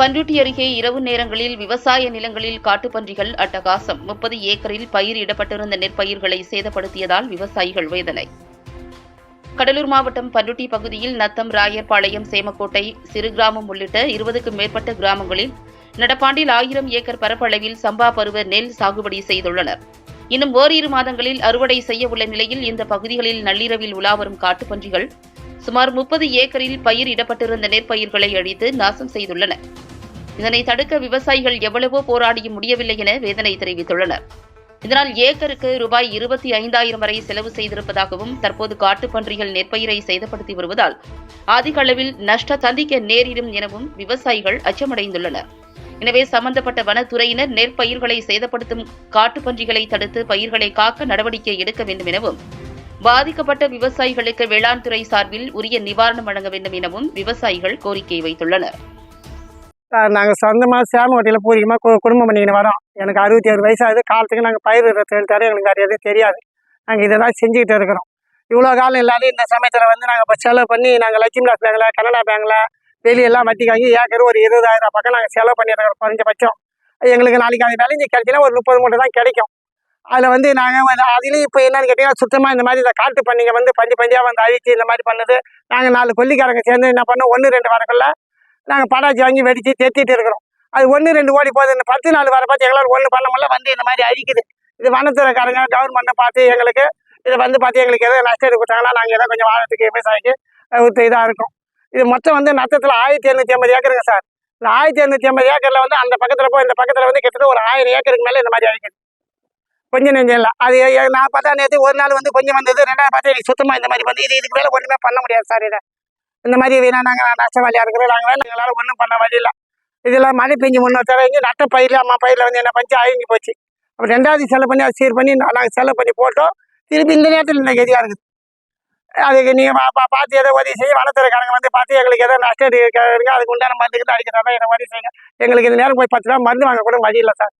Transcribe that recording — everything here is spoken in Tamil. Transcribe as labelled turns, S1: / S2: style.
S1: பண்ருட்டி அருகே இரவு நேரங்களில் விவசாய நிலங்களில் காட்டுப்பன்றிகள் அட்டகாசம். முப்பது ஏக்கரில் பயிரிடப்பட்டிருந்த நெற்பயிர்களை சேதப்படுத்தியதால் விவசாயிகள் வேதனை. கடலூர் மாவட்டம் பண்ருட்டி பகுதியில் நத்தம் ராயர்பாளையம் சேமக்கோட்டை சிறு கிராமம் உள்ளிட்ட இருபதுக்கும் மேற்பட்ட கிராமங்களில் நடப்பாண்டில் ஆயிரம் ஏக்கர் பரப்பளவில் சம்பா பருவ நெல் சாகுபடி செய்துள்ளனர். இன்னும் ஓரிரு மாதங்களில் அறுவடை செய்ய உள்ள நிலையில் இந்த பகுதிகளில் நள்ளிரவில் உலாவரும் காட்டுப்பன்றிகள் சுமார் முப்பது ஏக்கரில் பயிர் இடப்பட்டிருந்த நெற்பயிர்களை அழித்து நாசம் செய்துள்ளன. இதனை தடுக்க விவசாயிகள் எவ்வளவோ போராடிய முடியவில்லை என வேதனை தெரிவித்துள்ளனர். இதனால் ஏக்கருக்கு ரூபாய் இருபத்தி ஐந்தாயிரம் வரை செலவு செய்திருப்பதாகவும் தற்போது காட்டுப்பன்றிகள் நெற்பயிரை சேதப்படுத்தி வருவதால் அதிக அளவில் நஷ்ட சந்திக்க நேரிடும் எனவும் விவசாயிகள் அச்சமடைந்துள்ளனர். எனவே சம்பந்தப்பட்ட வனத்துறையினர் நெற்பயிர்களை சேதப்படுத்தும் காட்டுப்பன்றிகளை தடுத்து பயிர்களை காக்க நடவடிக்கை எடுக்க வேண்டும் எனவும் பாதிக்கப்பட்ட விவசாயிகளுக்கு வேளாண் துறை சார்பில் உரிய நிவாரணம் வழங்க வேண்டும் எனவும் விவசாயிகள் கோரிக்கை வைத்துள்ளனர்.
S2: நாங்கள் சொந்தமாக சேமவட்டியில் பூர்வீகமாக கு குடும்பம் பண்ணிக்கின்னு வரோம். எனக்கு அறுபத்தி ஏழு வயசாகுது. காலத்துக்கு நாங்கள் பயிர் தர எங்களுக்கு அது எதுவும் தெரியாது. நாங்கள் இதை தான் செஞ்சுக்கிட்டு இருக்கிறோம். இவ்வளோ காலம் இல்லாத இந்த சமயத்தில் வந்து நாங்கள் இப்போ செலவு பண்ணி நாங்கள் லட்சுமி லாஸ் பேங்கில் கனடா பேங்கில் வெளியெல்லாம் வட்டி வாங்கி ஏக்கர் ஒரு இருபதாயிரம் பக்கம் நாங்கள் செலவு பண்ணிடுறோம் குறைஞ்சபட்சம். எங்களுக்கு நாளைக்கு அது விளைஞ்சி கிடைச்சினா ஒரு முப்பது மூட்டை தான் கிடைக்கும். அதில் வந்து நாங்கள் அதுலேயும் இப்போ என்னன்னு கேட்டிங்கன்னா சுத்தமாக இந்த மாதிரி இந்த காட்டு பண்ணிங்க வந்து பஞ்சு பஞ்சாக வந்து அழிச்சு இந்த மாதிரி பண்ணுது. நாங்கள் நாலு கொல்லிக்காரங்க சேர்ந்து என்ன பண்ணோம்? ஒன்று ரெண்டு வரக்குள்ள நாங்கள் படாச்சு வாங்கி வெடித்து தெத்திட்டு இருக்கிறோம். அது ஒன்று ரெண்டு ஓடி போகுது. இந்த பத்து நாள் வர பார்த்து எங்களால் ஒன்று பண்ண முடியல. வந்து இந்த மாதிரி அழிக்குது இது வனத்துறைக்காரங்க கவர்மெண்ட்டை பார்த்து எங்களுக்கு இதை வந்து பார்த்து எங்களுக்கு எதாவது நஷ்டம் கொடுத்தாங்கன்னா நாங்கள் எதாவது கொஞ்சம் வாழத்துக்கு விவசாயிக்கு ஒரு இதாக இருக்கும். இது மொத்தம் வந்து நத்தத்தில் ஆயிரத்தி எழுநூற்றி ஐம்பது ஏக்கருங்க சார். இந்த ஆயிரத்தி எழுநூற்றி ஐம்பது ஏக்கரில் வந்து அந்த பக்கத்தில் போய் இந்த பக்கத்தில் வந்து கிட்டத்தட்ட ஒரு ஆயிரம் ஏக்கருக்கு மேலே இந்த மாதிரி அழிக்குது கொஞ்சம் நெஞ்சம் இல்லை. அது நான் பார்த்தா நேற்று ஒரு நாள் வந்து கொஞ்சம் வந்தது. ரெண்டாவது பார்த்தா எனக்கு சுத்தமாக இந்த மாதிரி வந்து இது இதுக்கு மேலே ஒன்றுமே பண்ண முடியாது சார் இதை. இந்த மாதிரி வீணா நாங்கள் நஷ்டவாளியாக இருக்கிறோம் நாங்கள் எங்களால் ஒன்றும் பண்ண வழி இதெல்லாம் இதில் மழை பெஞ்சு முன்னூறு தடவை நட்ட பயிரில் அம்மா பயிரில் வந்து என்ன பஞ்சு அழிஞ்சு போச்சு. அப்புறம் ரெண்டாவது செலவு பண்ணி அதை சீர் பண்ணி நாங்கள் செலவு பண்ணி போட்டோம். திருப்பி இந்த நேரத்தில் இந்த கதியாக இருக்குது. அதுக்கு நீங்கள் பா பா- பார்த்து ஏதோ உதவி செய்ய வனத்துறைக்காரங்க வந்து பார்த்து எங்களுக்கு ஏதோ நஷ்டம் இருக்கு அதுக்கு உண்டான மருந்துக்கு அடிக்கிறதா எனக்கு உதவி செய்யுங்க. எங்களுக்கு இந்த நேரம் போய் பத்து ரூபா மருந்து வாங்க கூட வழி இல்லை சார்.